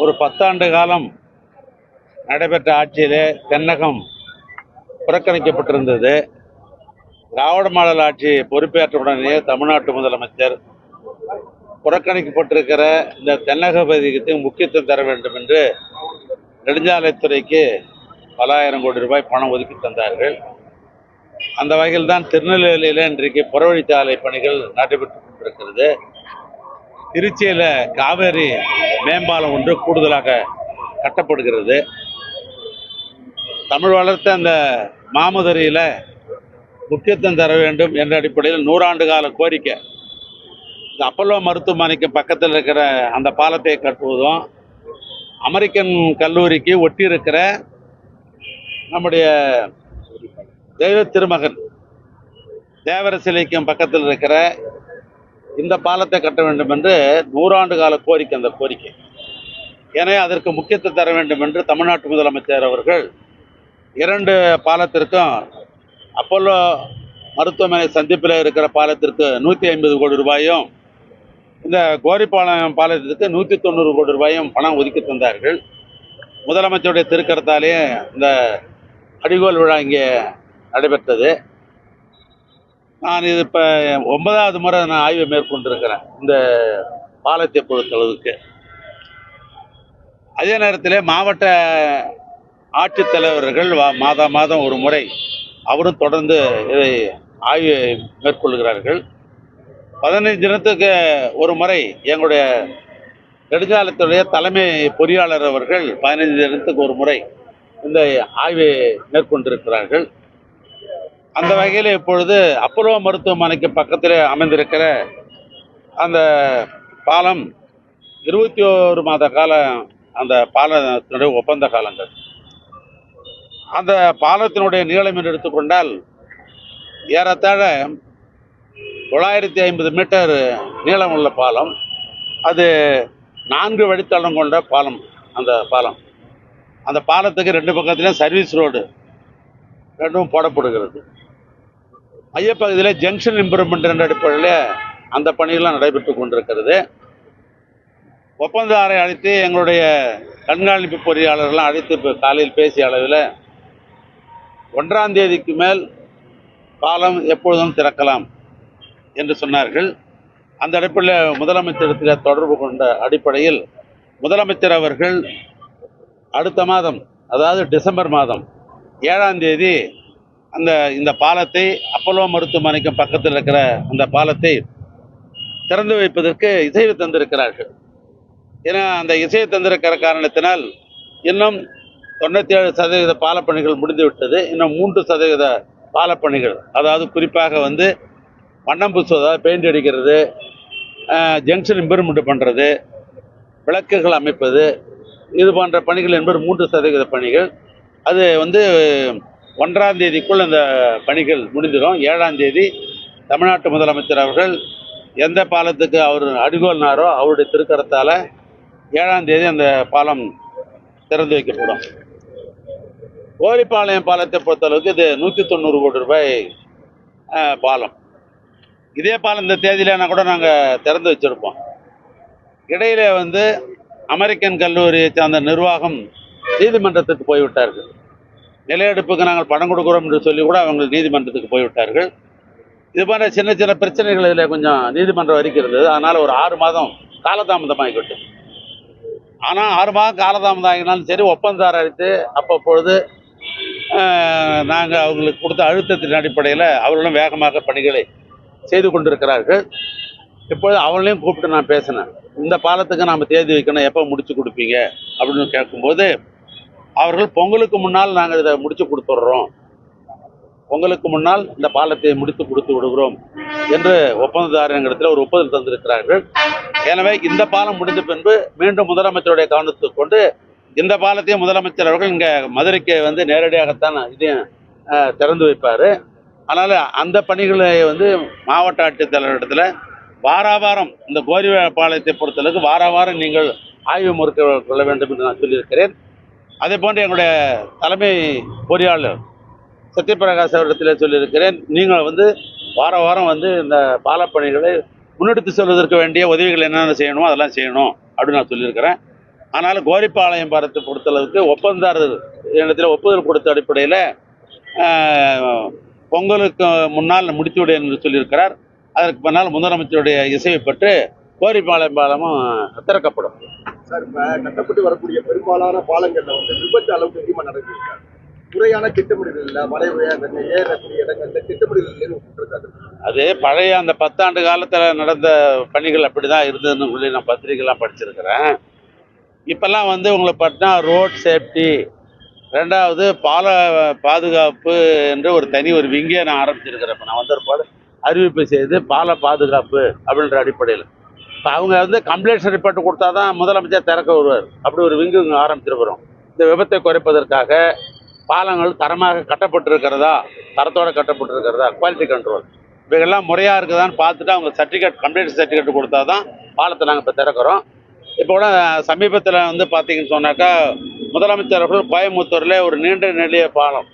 ஒரு பத்தாண்டு காலம் நடைபெற்ற ஆட்சியிலே தென்னகம் புறக்கணிக்கப்பட்டிருந்தது. திராவிட மாடல் ஆட்சி பொறுப்பேற்றவுடனே தமிழ்நாட்டு முதலமைச்சர் புறக்கணிக்கப்பட்டிருக்கிற இந்த தென்னக பகுதிக்கு முக்கியத்துவம் தர வேண்டும் என்று நெடுஞ்சாலைத்துறைக்கு பல ஆயிரம் கோடி ரூபாய் பணம் ஒதுக்கி தந்தார்கள். அந்த வகையில் தான் திருநெல்வேலியில் இன்றைக்கு புறவழிச்சாலை பணிகள் நடைபெற்று கொண்டிருக்கிறது. திருச்சியில் காவேரி மேம்பாலம் ஒன்று கூடுதலாக கட்டப்படுகிறது. தமிழ் வளர்த்த அந்த மாமதுரையில் முக்கியத்துவம் தர வேண்டும் என்ற அடிப்படையில் நூறாண்டு கால கோரிக்கை. இந்த அப்பல்லோ மருத்துவமனைக்கு பக்கத்தில் இருக்கிற அந்த பாலத்தை கட்டுவதும் அமெரிக்கன் கல்லூரிக்கு ஒட்டி இருக்கிற நம்முடைய தெய்வ திருமகன் தேவர சிலைக்கும் பக்கத்தில் இருக்கிற இந்த பாலத்தை கட்ட வேண்டும் என்று நூறாண்டு கால கோரிக்கை அந்த கோரிக்கை. எனவே அதற்கு முக்கியத்துவம் தர வேண்டும் என்று தமிழ்நாட்டு முதலமைச்சர் அவர்கள் இரண்டு பாலத்திற்கும் அப்போலோ மருத்துவமனை சந்திப்பில் இருக்கிற பாலத்திற்கு நூற்றி ஐம்பது கோடி ரூபாயும் இந்த கோரிப்பாளையம் பாலத்திற்கு நூற்றி தொண்ணூறு கோடி ரூபாயும் பணம் ஒதுக்கி தந்தார்கள். முதலமைச்சருடைய திருக்கரத்தாலே இந்த அடிகோல் விழா இங்கே நடைபெற்றது. நான் இது இப்போ ஒன்பதாவது முறை நான் ஆய்வை மேற்கொண்டிருக்கிறேன் இந்த பாலத்தை பொறுத்தளவுக்கு அதே நேரத்தில் மாவட்ட ஆட்சித்தலைவர்கள் வா- மாதா மாதம் ஒரு முறை அவரும் தொடர்ந்து இதை ஆய்வு மேற்கொள்கிறார்கள். பதினைஞ்சு தினத்துக்கு ஒரு முறை எங்களுடைய நெடுஞ்சாலத்துடைய தலைமை பொறியாளர் அவர்கள் பதினைஞ்சு தினத்துக்கு ஒரு முறை இந்த ஆய்வை மேற்கொண்டிருக்கிறார்கள். அந்த வகையில் இப்பொழுது அப்போலோ மருத்துவமனைக்கு பக்கத்தில் அமைந்திருக்கிற அந்த பாலம் இருபத்தி ஓரு மாத காலம் அந்த பாலத்தினுடைய ஒப்பந்த காலங்கள். அந்த பாலத்தினுடைய நீளம் என்று எடுத்துக்கொண்டால் ஏறத்தாழ தொள்ளாயிரத்தி ஐம்பது மீட்டர் நீளம் உள்ள பாலம். அது நான்கு வழித்தடம் கொண்ட பாலம் அந்த பாலம். அந்த பாலத்துக்கு ரெண்டு பக்கத்துலேயும் சர்வீஸ் ரோடு ரெண்டும் போடப்படுகிறது. மையப்பகுதியில் ஜங்ஷன் இம்ப்ரூவ்மெண்ட் என்ற அடிப்படையில் அந்த பணிகள்லாம் நடைபெற்று கொண்டிருக்கிறது. ஒப்பந்ததாரை அழைத்து எங்களுடைய கண்காணிப்பு பொறியாளர்கள்லாம் அழைத்து இப்போ காலையில் பேசிய அளவில் ஒன்றாம் தேதிக்கு மேல் பாலம் எப்பொழுதும் திறக்கலாம் என்று சொன்னார்கள். அந்த அடிப்படையில் முதலமைச்சரத்தில் தொடர்பு கொண்ட அடிப்படையில் முதலமைச்சர் அவர்கள் அடுத்த மாதம் அதாவது டிசம்பர் மாதம் ஏழாம் தேதி அந்த இந்த பாலத்தை அப்பல்லோ மருத்துவமனைக்கு பக்கத்தில் இருக்கிற அந்த பாலத்தை திறந்து வைப்பதற்கு இசைவு தந்திருக்கிறார்கள். ஏன்னா அந்த இசையை தந்திருக்கிற காரணத்தினால் இன்னும் தொண்ணூற்றி ஏழு சதவீத பாலப்பணிகள் முடிந்துவிட்டது. இன்னும் மூன்று சதவீத பாலப்பணிகள். அதாவது குறிப்பாக வந்து வண்ணம் பூசுவது பெயிண்ட் அடிக்கிறது ஜங்ஷன் இம்ப்ரூவ்மெண்ட் பண்ணுறது விளக்குகள் அமைப்பது இது போன்ற பணிகள் என்பது மூன்று சதவீத பணிகள். அது வந்து ஒன்றாம் தேதிக்குள் அந்த பணிகள் முடிஞ்சிடும் ஏழாம் தேதி தமிழ்நாட்டு முதலமைச்சர் அவர்கள் எந்த பாலத்துக்கு அவர் அடிகோல்னாரோ அவருடைய திருக்கரத்தால் ஏழாம் தேதி அந்த பாலம் திறந்து வைக்கப்படும். கோரிப்பாளையம் பாலத்தை பொறுத்தளவுக்கு இது நூற்றி தொண்ணூறு கோடி ரூபாய் பாலம். இதே பாலம் இந்த தேதியிலனா கூட நாங்கள் திறந்து வச்சுருப்போம். இடையில வந்து அமெரிக்கன் கல்லூரியை சார்ந்த நிர்வாகம் நீதிமன்றத்துக்கு போய்விட்டார்கள். நிலையெடுப்புக்கு நாங்கள் பணம் கொடுக்குறோம் என்று சொல்லி கூட அவங்க நீதிமன்றத்துக்கு போய்விட்டார்கள். இது போன்ற சின்ன சின்ன பிரச்சனைகள் இதில் கொஞ்சம் நீதிமன்றம் வரைக்கும் இருந்தது அதனால் ஒரு ஆறு மாதம் காலதாமதமாகிவிட்டது. ஆனால் ஆறு மாதம் காலதாமதம் ஆகினாலும் சரி ஒப்பந்தார் அழைத்து அப்பப்பொழுது நாங்கள் அவங்களுக்கு கொடுத்த அழுத்தத்தின் அடிப்படையில் அவர்களும் வேகமாக பணிகளை செய்து கொண்டிருக்கிறார்கள். இப்பொழுது அவளையும் கூப்பிட்டு நான் பேசினேன். இந்த பாலத்துக்கு நாம் தேதி வைக்கணும் எப்போ முடிச்சு கொடுப்பீங்க அப்படின்னு கேட்கும்போது அவர்கள் பொங்கலுக்கு முன்னால் நாங்கள் இதை முடித்து கொடுத்துட்றோம். பொங்கலுக்கு முன்னால் இந்த பாலத்தை முடித்து கொடுத்து விடுகிறோம் என்று ஒப்பந்ததாரங்களிடத்தில் ஒரு ஒப்புதல் தந்திருக்கிறார்கள். எனவே இந்த பாலம் முடிந்த பின்பு மீண்டும் முதலமைச்சருடைய கவனத்துக்கு கொண்டு இந்த பாலத்தையும் முதலமைச்சர் அவர்கள் இங்கே மதுரைக்கு வந்து நேரடியாகத்தான் இதையும் திறந்து வைப்பார். அதனால் அந்த பணிகளை வந்து மாவட்ட ஆட்சித்தலைவரிடத்தில் வாராவாரம் இந்த கோரி பாளையத்தை பொறுத்தளவுக்கு வாராவாரம் நீங்கள் ஆய்வு மேற்கொள்ள வேண்டும் என்று நான் சொல்லியிருக்கிறேன். அதே போன்று எங்களுடைய தலைமை பொறியாளர் சத்யபிரகாஷ் அவரிடத்தில் சொல்லியிருக்கிறேன். நீங்கள் வந்து வார வாரம் வந்து இந்த பாலப்பணிகளை முன்னெடுத்து செல்வதற்கு வேண்டிய உதவிகள் என்னென்ன செய்யணுமோ அதெல்லாம் செய்யணும் அப்படின்னு நான் சொல்லியிருக்கிறேன். ஆனாலும் கோரிப்பாளையம் பாரத்தை பொறுத்தளவுக்கு ஒப்பந்தாரர் இடத்துல ஒப்புதல் கொடுத்த அடிப்படையில் பொங்கலுக்கு முன்னால் முடித்துவிடு என்று சொல்லியிருக்கிறார். அதற்கு பின்னால் முதலமைச்சருடைய இசைவை பெற்று கோரிப்பாளையம் பாலமும் திறக்கப்படும். சார் இப்போ கட்டப்பட்டு வரக்கூடிய பெரும்பாலான பாலங்களில் வந்து விபத்து அளவுக்கு அதிகமாக நடக்குது சார் முறையான திட்டமிடல் இல்லை மலை அந்த ஏறக்கூடிய இடங்கள்ல திட்டமிடல் இல்லைன்னு அது? பழைய அந்த பத்தாண்டு காலத்தில் நடந்த பணிகள் அப்படி தான் இருந்ததுன்னு சொல்லி நான் பத்திரிகைலாம் படிச்சிருக்கிறேன். இப்போல்லாம் வந்து உங்களுக்கு பார்த்தா ரோட் சேஃப்டி ரெண்டாவது பால பாதுகாப்பு என்று ஒரு தனி ஒரு விங்கே நான் ஆரம்பிச்சிருக்கிறேன். இப்போ நான் வந்திருப்பாடு அறிவிப்பு செய்து பால பாதுகாப்பு அப்படின்ற அடிப்படையில். இப்போ அவங்க வந்து கம்ப்ளைண்ட்ஸ் ரிப்போர்ட் கொடுத்தா தான் முதலமைச்சர் திறக்க வருவார். அப்படி ஒரு விங்கு இங்கே ஆரம்பிச்சிருக்கிறோம் இந்த விபத்தை குறைப்பதற்காக பாலங்கள் தரமாக கட்டப்பட்டிருக்கிறதா? தரத்தோட கட்டப்பட்டிருக்கிறதா? குவாலிட்டி கண்ட்ரோல் இவைகள்லாம் முறையாக இருக்குதான்னு பார்த்துட்டு அவங்க சர்டிஃபிகேட் கம்ப்ளைண்ட் சர்டிஃபிகேட் கொடுத்தா தான் பாலத்தை நாங்கள் இப்போ திறக்கிறோம். இப்போ கூட சமீபத்தில் வந்து பார்த்தீங்கன்னு சொன்னாக்கா முதலமைச்சர் அவர்கள் கோயம்புத்தூரில் ஒரு நீண்ட நெடிய பாலம்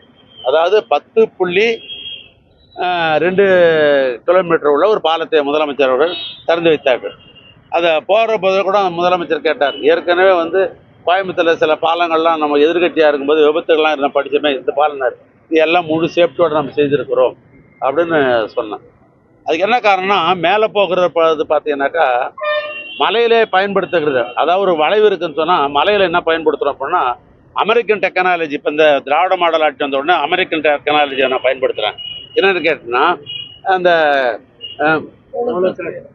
அதாவது பத்து புள்ளி ரெண்டு கிலோமீட்டர் உள்ள ஒரு பாலத்தை முதலமைச்சர் அவர்கள் திறந்து வைத்தார்கள். அதை போகிற போது கூட முதலமைச்சர் கேட்டார். ஏற்கனவே வந்து கோயம்புத்தூரில் சில பாலங்கள்லாம் நம்ம எதிர்கட்சியாக இருக்கும்போது விபத்துகள்லாம் இருந்த படிச்சோமே இந்த பாலனார் இது எல்லாம் முழு சேஃப்டியோடு நம்ம செய்திருக்கிறோம் அப்படின்னு சொன்னேன் அதுக்கு என்ன காரணம்னா மேலே போகிற பார்த்தீங்கன்னாக்கா மலையிலே பயன்படுத்துகிறது. அதாவது ஒரு வளைவு இருக்குன்னு சொன்னால் மலையில் என்ன பயன்படுத்துகிறோம் அப்படின்னா அமெரிக்கன் டெக்னாலஜி இப்போ இந்த திராவிட மாடல் ஆட்சி வந்த உடனே அமெரிக்கன் டெக்னாலஜியை நான் பயன்படுத்துகிறேன் என்னென்னு கேட்டேன்னா அந்த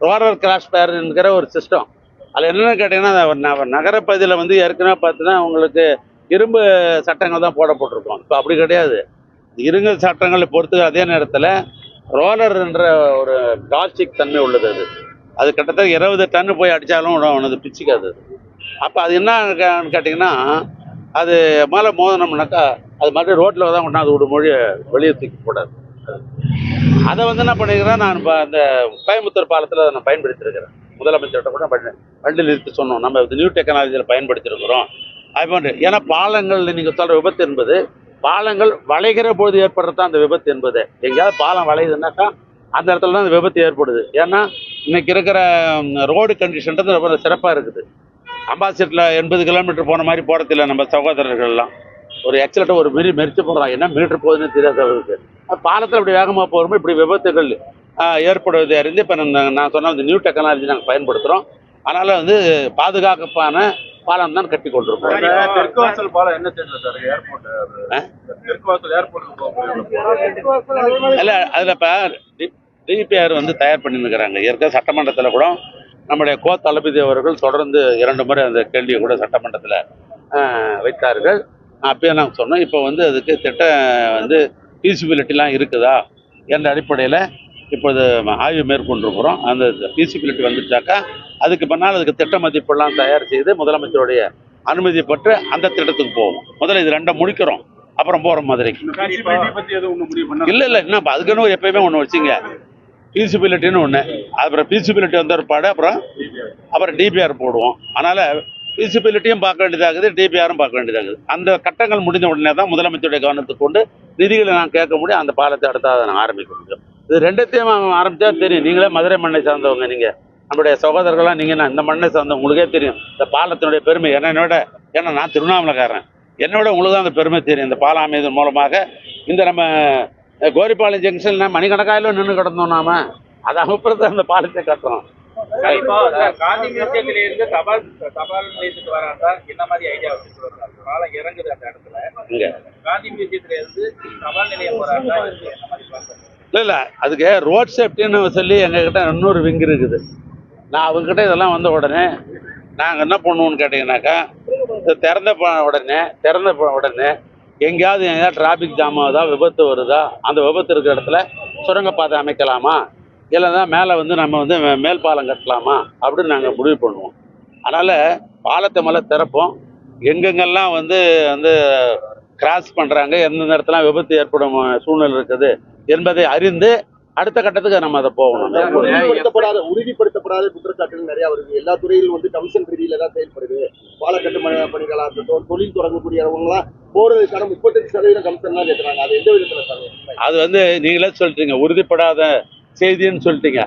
ரோலர் கிராஸ் பேருங்கிற ஒரு சிஸ்டம் அதில் என்னென்னு கேட்டிங்கன்னா நகரப்பகுதியில் வந்து ஏற்கனவே பார்த்தீங்கன்னா உங்களுக்கு இரும்பு சட்டங்கள் தான் போடப்பட்டிருக்கும். இப்போ அப்படி கிடையாது. இரும்பு சட்டங்களை பொறுத்து அதே நேரத்தில் ரோலர் என்ற ஒரு பிளாஸ்டிக் தன்மை உள்ளது அது. அது கிட்டத்தட்ட இருபது டன்னு போய் அடித்தாலும் உனது பிச்சுக்காது அப்போ அது என்ன கேட்டிங்கன்னா அது மேலே மோதனம்னாக்கா அது மறுபடியும் ரோட்டில் தான் கொண்டாந்து விடும் மொழி வெளியே தூக்கி போடாது. அதை வந்து என்ன பண்ணிக்கிறேன் நான் இப்போ அந்த கோயம்புத்தூர் பாலத்தில் நான் பயன்படுத்தியிருக்கிறேன் முதலமைச்சர்கிட்ட கூட பண்ணி வண்டி நிறுத்தி சொன்னோம். நம்ம நியூ டெக்னாலஜியில் பயன்படுத்தியிருக்கிறோம் அது போன்று ஏன்னா பாலங்கள் நீங்கள் சொல்கிற விபத்து என்பது பாலங்கள் வளைகிற பொழுது ஏற்படுறது தான் அந்த விபத்து என்பது. எங்கேயாவது பாலம் வளையுதுன்னாக்கா அந்த இடத்துல தான் அந்த விபத்து ஏற்படுது. ஏன்னா இன்னைக்கு இருக்கிற ரோடு கண்டிஷன்றது ரொம்ப சிறப்பாக இருக்குது. அம்பாசிட்டில் எண்பது கிலோமீட்டர் போன மாதிரி போகிறதில்ல நம்ம சகோதரர்கள்லாம். ஒரு எக்ஸலேட்டர் ஒரு மீறி மெரிச்சு போடுறான் என்ன மீட்டர் போகுதுன்னு தெரியாத அவருக்கு பாலத்தில் இப்படி வேகமாக போகும்போது இப்படி விபத்துகள் ஏற்படுவதை அறிந்து இப்போ நான் நான் சொன்ன இந்த நியூ டெக்னாலஜி நாங்கள் பயன்படுத்துகிறோம் அதனால் வந்து பாதுகாப்பான பாலம் தான் கட்டி கொண்டிருக்கோம். தெற்கு வாசல் பாலம் என்ன தெரியல சார்? ஏர்போர்ட் தெற்கு வாசல் ஏர்போர்ட் இல்லை அதில் இப்போ டிபிஆர் வந்து தயார் பண்ணிருக்கிறாங்க. ஏற்கனவே சட்டமன்றத்தில் கூட நம்முடைய கோ தளபதி அவர்கள் தொடர்ந்து இரண்டு முறை அந்த கேள்வியை கூட சட்டமன்றத்தில் வைத்தார்கள். அப்பயே நாங்கள் சொன்னோம். இப்போ வந்து அதுக்கு திட்டம் வந்து ஃபீஸிபிலிட்டிலாம் இருக்குதா என்ற அடிப்படையில் இப்போது ஆய்வு மேற்கொண்டிருக்கிறோம். அந்த ஃபீஸிபிலிட்டி வந்துட்டாக்கா அதுக்கு பின்னால் அதுக்கு திட்ட மதிப்பெல்லாம் தயார் செய்து முதலமைச்சருடைய அனுமதி பெற்று அந்த திட்டத்துக்கு போவோம். முதல்ல இது ரெண்டை முடிக்கிறோம். அப்புறம் போகிற பண்ண இல்லை இல்லை. என்ன அதுக்குன்னு எப்பயுமே ஒன்று வச்சுங்க. ஃபீஸிபிலிட்டின்னு ஒன்று அப்புறம் ஃபீஸிபிலிட்டி வந்த ஒரு பாடு அப்புறம் அப்புறம் டிபிஆர் போடுவோம். அதனால் விசிபிலிட்டியும் பார்க்க வேண்டியதாகுது டிபிஆரும் பார்க்க வேண்டியதாகுது. அந்த கட்டங்கள் முடிந்த உடனே தான் முதலமைச்சருடைய கவனத்துக்கு கொண்டு நிதிகளை நான் கேட்க முடியும் அந்த பாலத்தை அடுத்தா நான் ஆரம்பிக்க முடியும். இது ரெண்டத்தையும் ஆரம்பித்தா தெரியும். நீங்களே மதுரை மண்ணை சார்ந்தவங்க நீங்கள் நம்முடைய சகோதரர்களாக நீங்கள் நான் இந்த மண்ணை சார்ந்த உங்களுக்கே தெரியும். இந்த பாலத்தினுடைய பெருமை என்னோட ஏன்னா நான் திருவண்ணாமலைக்காரன். என்னோட உங்களுக்கு தான் அந்த பெருமை தெரியும். இந்த பாலம் அமைதல் மூலமாக இந்த நம்ம கோரிப்பாளையம் ஜங்ஷனில் மணிக்கணக்காயில நின்று கிடந்தோம் நாம. அதை அப்புறத்தை அந்த பாலத்தை கட்டுறோம். இப்போ சார், காந்தி மியூசியத்துல இருந்து தபால் தபால் நிலையத்துக்கு வராங்க என்ன மாதிரி ஐடியா வச்சுட்டு வர்றாங்க பாலம் இறங்குது அந்த இடத்துல. இங்க. காந்தி மியூசியத்துல இருந்து தபால் நிலையம் போறாங்க என்ன மாதிரி பார்க்கறது? இல்லை இல்லை. அதுக்கு ரோட் சேஃப்டின்னு சொல்லி எங்ககிட்ட இன்னொரு விங் இருக்குது. நான் அவங்ககிட்ட இதெல்லாம் வந்த உடனே நாங்கள் என்ன பண்ணுவோம்னு கேட்டிங்கனாக்கா திறந்த உடனே திறந்த உடனே எங்கேயாவது எங்கேயாவது டிராஃபிக் ஜாம் ஆகுதா விபத்து வருதா அந்த விபத்து இருக்கிற இடத்துல சுரங்கப்பாதை அமைக்கலாமா? இல்லைன்னா மேலே வந்து நம்ம வந்து மேல் பாலம் கட்டலாமா அப்படின்னு நாங்கள் முடிவு பண்ணுவோம். அதனால் பாலத்தை மேலே திறப்போம். எங்கெங்கெல்லாம் வந்து வந்து கிராஸ் பண்ணுறாங்க எந்தெந்த இடத்துல விபத்து ஏற்படும் சூழ்நிலை இருக்குது என்பதை அறிந்து அடுத்த கட்டத்துக்கு நம்ம அதை போகணும். உறுதிப்படுத்தப்படாத உறுதிப்படுத்தப்படாத குற்றச்சாட்டுகள் நிறைய வருது. எல்லா துறையிலும் வந்து கமிஷன் ரீதியில தான் செயல்படுது. பாலக்கட்டு ம- பணிகளா இருக்கட்டும் தொழில் தொடங்கக்கூடியவங்க எல்லாம் போறதுக்கான முப்பத்தெட்டு சதவீதம் கமிஷன் தான் கேட்கறாங்க அது எந்த விதத்துல அது வந்து நீங்களே சொல்லிட்டீங்க உறுதிப்படாத செய்தின்னு சொல்லிட்டீங்க.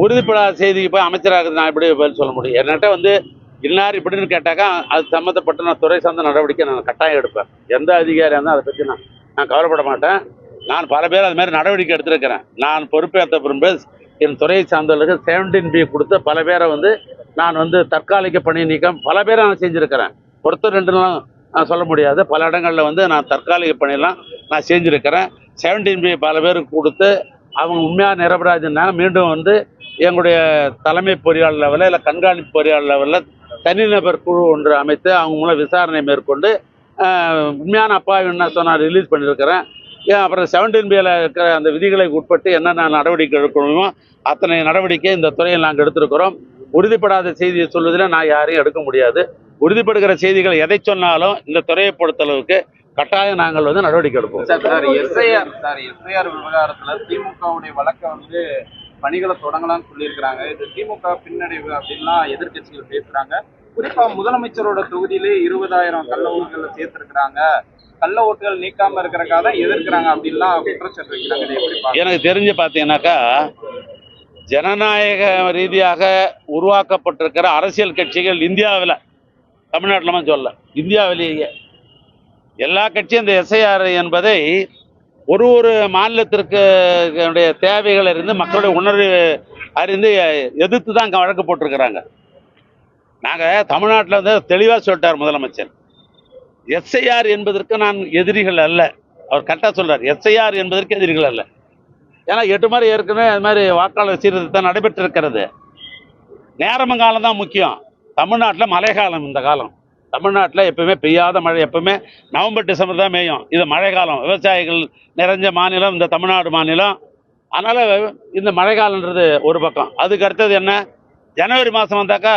உறுதிப்படாத செய்திக்கு போய் அமைச்சராக நான் எப்படி பதில் சொல்ல முடியும்? என்கிட்ட வந்து இன்னார் இப்படின்னு கேட்டாக்கா அது சம்மந்தப்பட்ட நான் துறை சார்ந்த நடவடிக்கை நான் கட்டாயம் எடுப்பேன். எந்த அதிகாரியாக இருந்தாலும் அதை பற்றி நான் நான் கவலைப்பட மாட்டேன். நான் பல பேர் அது மாதிரி நடவடிக்கை எடுத்திருக்கிறேன். நான் பொறுப்பேற்ற பின்பு என் துறையை சார்ந்தவர்களுக்கு செவன்டீன் பி கொடுத்து பல பேரை வந்து நான் வந்து தற்காலிக பணி நீக்கம் பல பேரை நான் செஞ்சுருக்கிறேன். ஒருத்தர் ரெண்டுலாம் நான் சொல்ல முடியாது. பல இடங்களில் வந்து நான் தற்காலிக பணியெல்லாம் நான் செஞ்சுருக்கிறேன். செவன்டீன் பி பல பேருக்கு கொடுத்து அவங்க உண்மையாக நிரபராஜன்னா மீண்டும் வந்து எங்களுடைய தலைமை பொறியாளர் லெவலில் இல்லை கண்காணிப்பு பொறியாளர் லெவலில் தனிநபர் குழு ஒன்று அமைத்து அவங்க மூலம் விசாரணை மேற்கொண்டு உண்மையான அப்பாவி என்ன சொன்னால் ரிலீஸ் பண்ணியிருக்கிறேன் அப்புறம் செவன்டீன் பியில் இருக்கிற அந்த விதிகளுக்கு உட்பட்டு என்னென்ன நடவடிக்கை எடுக்கணுமோ அத்தனை நடவடிக்கை இந்த துறையில் நாங்கள் எடுத்திருக்கிறோம். உறுதிப்படாத செய்தியை சொல்வதில் நான் யாரையும் எடுக்க முடியாது. உறுதிப்படுகிற செய்திகள் எதை சொன்னாலும் இந்த துறையை பொறுத்தளவுக்கு கட்டாயம் நாங்கள் வந்து நடவடிக்கை எடுப்போம். சார் எஸ்ஐஆர் சார் எஸ்ஐஆர் விவகாரத்துல திமுகவுடைய வழக்கை வந்து பணிகளை தொடங்கலாம்னு சொல்லியிருக்கிறாங்க. இது திமுக பின்னடைவு அப்படின்லாம் எதிர்க்கட்சிகள் பேசுறாங்க. குறிப்பா முதலமைச்சரோட தொகுதியிலே இருபதாயிரம் கள்ள ஓட்டுகளை சேர்த்திருக்கிறாங்க. கள்ள ஓட்டுகள் நீக்காம இருக்கிறக்காக தான் எதிர்க்கிறாங்க அப்படின்லாம் குற்றச்சாட்டு வைக்கிறாங்க? எனக்கு தெரிஞ்சு பார்த்தீங்கன்னாக்கா ஜனநாயக ரீதியாக உருவாக்கப்பட்டிருக்கிற அரசியல் கட்சிகள் இந்தியாவில் தமிழ்நாட்டில் சொல்ல இந்தியாவிலேயே எல்லா கட்சியும் இந்த எஸ்ஐஆர் என்பதை ஒரு ஒரு மாநிலத்திற்கு உடைய தேவைகள் அறிந்து மக்களுடைய உணர்வு அறிந்து எதிர்த்து தான் அங்கே வழக்கு போட்டிருக்கிறாங்க. நாங்கள் தமிழ்நாட்டில் வந்து தெளிவாக சொல்லிட்டார் முதலமைச்சர். எஸ்ஐஆர் என்பதற்கு நான் எதிரிகள் அல்ல. அவர் கரெக்டாக சொல்கிறார் எஸ்ஐஆர் என்பதற்கு எதிரிகள் அல்ல. ஏன்னா எட்டு மாதிரி ஏற்கனவே அது மாதிரி வாக்காளர் சீர்திருத்தம் நடைபெற்றிருக்கிறது. நேரமும் காலம் தான் முக்கியம். தமிழ்நாட்டில் மழை காலம் இந்த காலம். தமிழ்நாட்டில் எப்பவுமே பெய்யாத மழை. எப்பவுமே நவம்பர் டிசம்பர் தான் மேயும். இது மழை காலம் விவசாயிகள் நிறைஞ்ச மாநிலம் இந்த தமிழ்நாடு மாநிலம். அதனால் இந்த மழைக்காலன்றது ஒரு பக்கம். அதுக்கு அடுத்தது என்ன? ஜனவரி மாதம் வந்தாக்கா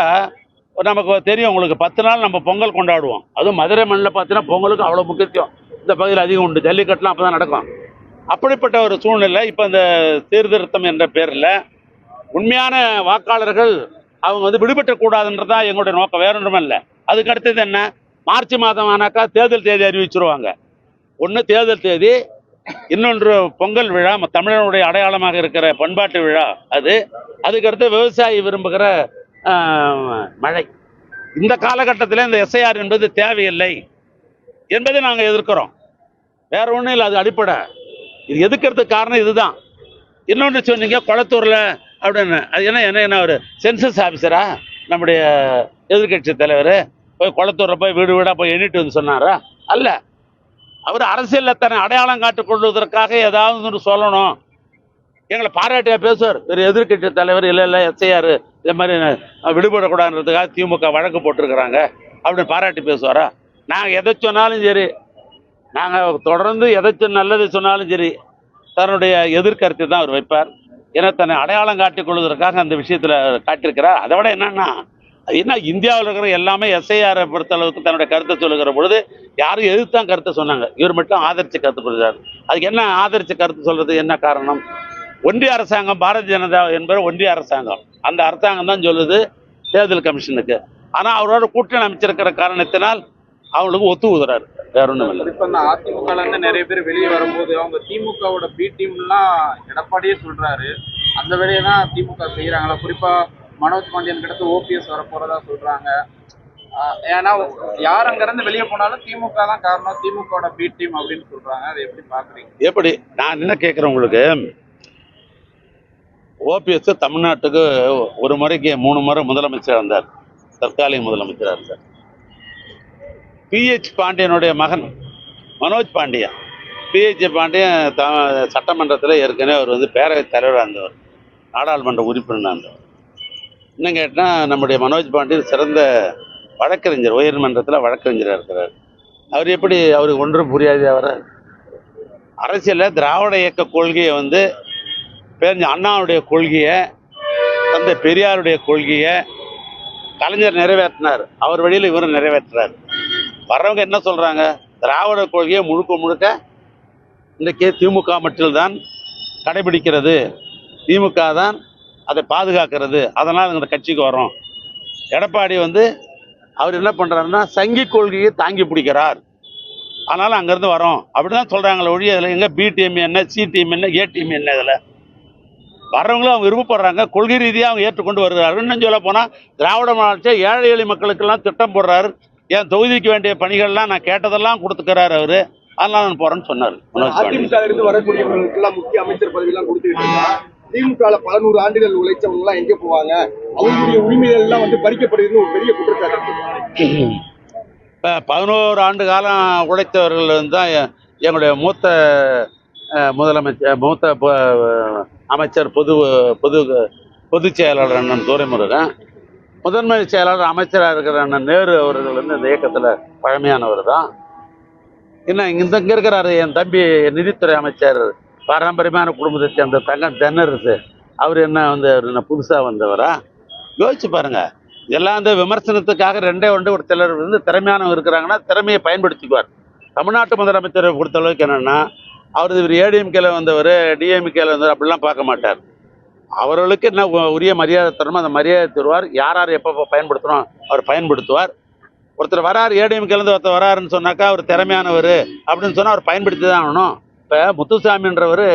நமக்கு தெரியும் உங்களுக்கு. பத்து நாள் நம்ம பொங்கல் கொண்டாடுவோம். அதுவும் மதுரை மண்ணில் பார்த்தீங்கன்னா பொங்கலுக்கு அவ்வளோ முக்கியத்துவம். இந்த பகுதியில் அதிகம் உண்டு. ஜல்லிக்கட்டுலாம் அப்போ தான் நடக்கும். அப்படிப்பட்ட ஒரு சூழ்நிலை. இப்போ இந்த சீர்திருத்தம் என்ற பேரில் உண்மையான வாக்காளர்கள் அவங்க வந்து விடுபட்டக்கூடாதுன்றது தான் எங்களுடைய நோக்கம். வேறொன்றும் இல்லை. அதுக்கு அடுத்தது என்ன? மார்ச் மாதம் ஆனாக்கா தேர்தல் தேதி அறிவிச்சிருவாங்க. ஒன்று தேர்தல் தேதி இன்னொன்று பொங்கல் விழா ம- தமிழனுடைய அடையாளமாக இருக்கிற பண்பாட்டு விழா அது. அதுக்கடுத்து விவசாயி விரும்புகிற மழை. இந்த காலகட்டத்தில் இந்த எஸ்ஐஆர் என்பது தேவையில்லை என்பதை நாங்கள் எதிர்க்கிறோம். வேற ஒன்றும் இல்லை அது அடிப்படை. இது எதுக்கிறதுக்கு காரணம் இதுதான். இன்னொன்று சொன்னீங்க குளத்தூரில் அப்படின்னு. அது என்ன என்ன என்ன ஒரு சென்சஸ் ஆஃபீஸரா நம்முடைய எதிர்க்கட்சி தலைவர். போய் குளத்தூரில் போய் வீடு வீடாக போய் எண்ணிட்டு வந்து சொன்னாரா? அல்ல. அவர் அரசியலில் தன்னை அடையாளம் காட்டிக் கொள்வதற்காக ஏதாவது ஒன்று சொல்லணும். எங்களை பாராட்டியா பேசுவார். ஒரு எதிர்க்கட்சி தலைவர் இல்லை இல்லை எஸ்ஐஆர் இந்த மாதிரி விடுபடக்கூடாதுன்றதுக்காக திமுக வழக்கு போட்டிருக்கிறாங்க. அப்படின்னு பாராட்டி பேசுவாரா? நாங்கள் எதை சொன்னாலும் சரி. நாங்கள் தொடர்ந்து எதை நல்லது சொன்னாலும் சரி. தன்னுடைய எதிர்கருத்தை தான் அவர் வைப்பார். ஏன்னா தன்னை அடையாளம் காட்டிக் கொள்வதற்காக அந்த விஷயத்தில் காட்டியிருக்கிறார். அதை விட என்னன்னா ஏன்னா என்ன இந்தியாவில் இருக்கிற எல்லாமே எஸ்ஐஆரை பொறுத்த அளவுக்கு தன்னுடைய கருத்தை சொல்லுகிற பொழுது யாரும் எதிர்த்தான் கருத்தை சொன்னாங்க. இவர் மட்டும் ஆதரிச்சு கருத்து கொடுத்தார் அதுக்கு என்ன ஆதரிச்சு கருத்து சொல்றது என்ன காரணம்? ஒன்றிய அரசாங்கம் பாரதிய ஜனதா என்பது ஒன்றிய அரசாங்கம். அந்த அரசாங்கம் தான் சொல்லுது தேர்தல் கமிஷனுக்கு. ஆனால் அவரோட கூட்டணி அமைச்சிருக்கிற காரணத்தினால் அவங்களுக்கு ஒத்து ஊதுறாரு வேற ஒன்றும் இல்லை. இப்போ இந்த அதிமுக இருந்து நிறைய பேர் வெளியே வரும்போது அவங்க திமுகவோட பி டீம்லாம் எடப்பாடியே சொல்றாரு. அந்த வேலையை தான் திமுக செய்யறாங்களா குறிப்பா மனோஜ் பாண்டியன் கிட்ட ஓபிஎஸ் வர போறதா சொல்றாங்க. ஏன்னா யார் அங்க இருந்து வெளியே போனாலும் திமுக தான் காரணம். திமுகவோட பி டீம் அப்படின்னு சொல்றாங்க. அதை எப்படி பாக்குறீங்க? எப்படி? நான் என்ன கேட்குறேன் உங்களுக்கு? ஓபிஎஸ் தமிழ்நாட்டுக்கு ஒரு முறைக்கு மூணு முறை முதலமைச்சர் இருந்தார். தற்காலிக முதலமைச்சராக இருந்தார். பிஹெச் பாண்டியனுடைய மகன் மனோஜ் பாண்டியன் பிஹெச் பாண்டியன் த சட்டமன்றத்தில் ஏற்கனவே அவர் வந்து பேரவைத் தலைவராக இருந்தவர். நாடாளுமன்ற உறுப்பினராக இருந்தவர். இன்னும் கேட்டால் நம்முடைய மனோஜ் பாண்டியன் சிறந்த வழக்கறிஞர் உயர்மன்றத்தில் வழக்கறிஞராக இருக்கிறார். அவர் எப்படி அவருக்கு ஒன்றும் புரியாது அவரை? அரசியலில் திராவிட இயக்க கொள்கையை வந்து பேரஞ்ச அண்ணாவுடைய கொள்கையை தந்தை பெரியாருடைய கொள்கையை கலைஞர் நிறைவேற்றினார். அவர் வழியில் இவரும் நிறைவேற்றுறார். வர்றவங்க என்ன சொல்கிறாங்க திராவிட கொள்கையை முழுக்க முழுக்க இன்றைக்கி திமுக மட்டும்தான் கடைபிடிக்கிறது. திமுக தான் அதை பாதுகாக்கிறது. அதனால் இந்த கட்சிக்கு வரோம் எடப்பாடி வந்து அவர் என்ன பண்ணுறாருன்னா சங்கி கொள்கையை தாங்கி பிடிக்கிறார். அதனால் அங்கேருந்து வரோம் அப்படி தான் சொல்கிறாங்களே ஒழிய இதில் எங்கே பி டீம் என்ன சி டீம் என்ன ஏ டீம் என்ன இதில்? வர்றவங்களும் அவங்க விருப்பப்படுறாங்க. கொள்கை ரீதியாக அவங்க ஏற்றுக்கொண்டு வருகிறார் இன்னும் சொல்ல போனால் திராவிட மாநிலத்தை ஏழை எளிய மக்களுக்கெல்லாம் திட்டம் போடுறாரு. என் தொகுதிக்கு வேண்டிய பணிகள்லாம் நான் கேட்டதெல்லாம் கொடுத்துக்கிறாரு அவர். அதெல்லாம் நான் போறேன்னு சொன்னார். அதிமுக வரக்கூடியவர்களுக்கெல்லாம் முக்கிய அமைச்சர் பதவியெல்லாம் திமுக பல நூறு ஆண்டுகள் உழைச்சவங்க எல்லாம் எங்க போவாங்க? அவங்களுடைய உரிமைகள் எல்லாம் வந்து பறிக்கப்படுதுன்னு ஒரு பெரிய குற்றச்சாட்டு. இப்போ பதினோரு ஆண்டு காலம் உழைத்தவர்கள் தான் எங்களுடைய மூத்த முதலமைச்சர் மூத்த அமைச்சர் பொது பொது பொதுச் செயலாளர் அண்ணன் துரைமுருகன் முதன்மை செயலாளர் அமைச்சராக இருக்கிற அண்ணன் நேரு அவர்கள் வந்து இந்த இயக்கத்தில் பழமையானவர் தான். இன்னும் இந்த இங்கே இருக்கிறாரு என் தம்பி நிதித்துறை அமைச்சர் பாரம்பரியமான குடும்பத்தை சேர்ந்த தங்கம் தென்னரசு. அவர் என்ன வந்து அவர் என்ன புதுசாக வந்தவரா? யோசிச்சு பாருங்க. இதெல்லாம் இந்த விமர்சனத்துக்காக ரெண்டே ஒன்று ஒரு சிலர் வந்து திறமையானவங்க இருக்கிறாங்கன்னா திறமையை பயன்படுத்திக்குவார். தமிழ்நாட்டு முதலமைச்சரை பொறுத்த அளவுக்கு என்னென்னா அவர் இவர் ஏடிஎம்கேல வந்தவர் டிஎம்கேல வந்தவர் அப்படிலாம் பார்க்க மாட்டார். அவர்களுக்கு என்ன உரிய மரியாதை தரணுமோ அந்த மரியாதை தருவார். யார் யார் எப்போ பயன்படுத்தணும் அவர் பயன்படுத்துவார். ஒருத்தர் வராரு ஏடிஎம்கேலேருந்து ஒருத்தர் வராருன்னு சொன்னாக்கா அவர் திறமையானவர் அப்படின்னு சொன்னால் அவர் பயன்படுத்தி தான் ஆகணும். இப்போ முத்துசாமின்றவர்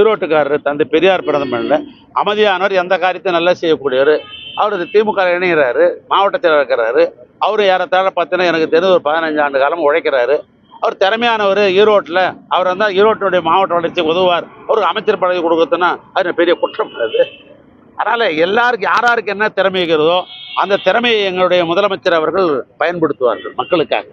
ஈரோட்டுக்காரர் தந்தை பெரியார் பிறந்த மண்ணில். அமைதியானவர் எந்த காரியத்தையும் நல்லா செய்யக்கூடியவர். அவர் திமுக இணைகிறாரு மாவட்ட செயலர் இருக்கிறாரு. அவர் ஏறத்தாழ பார்த்தீங்கன்னா எனக்கு தெரிஞ்ச ஒரு பதினஞ்சு ஆண்டு காலம் உழைக்கிறாரு. அவர் திறமையானவர் ஈரோட்டில். அவர் வந்தால் ஈரோட்டினுடைய மாவட்ட வளர்ச்சிக்கு உதவுவார். அவருக்கு அமைச்சர் பதவி கொடுக்குறதுன்னா அது பெரிய குற்றம் அது அதனால் எல்லாருக்கும் யாராருக்கு என்ன திறமை இருக்கிறதோ அந்த திறமையை எங்களுடைய முதலமைச்சர் அவர்கள் பயன்படுத்துவார்கள் மக்களுக்காக.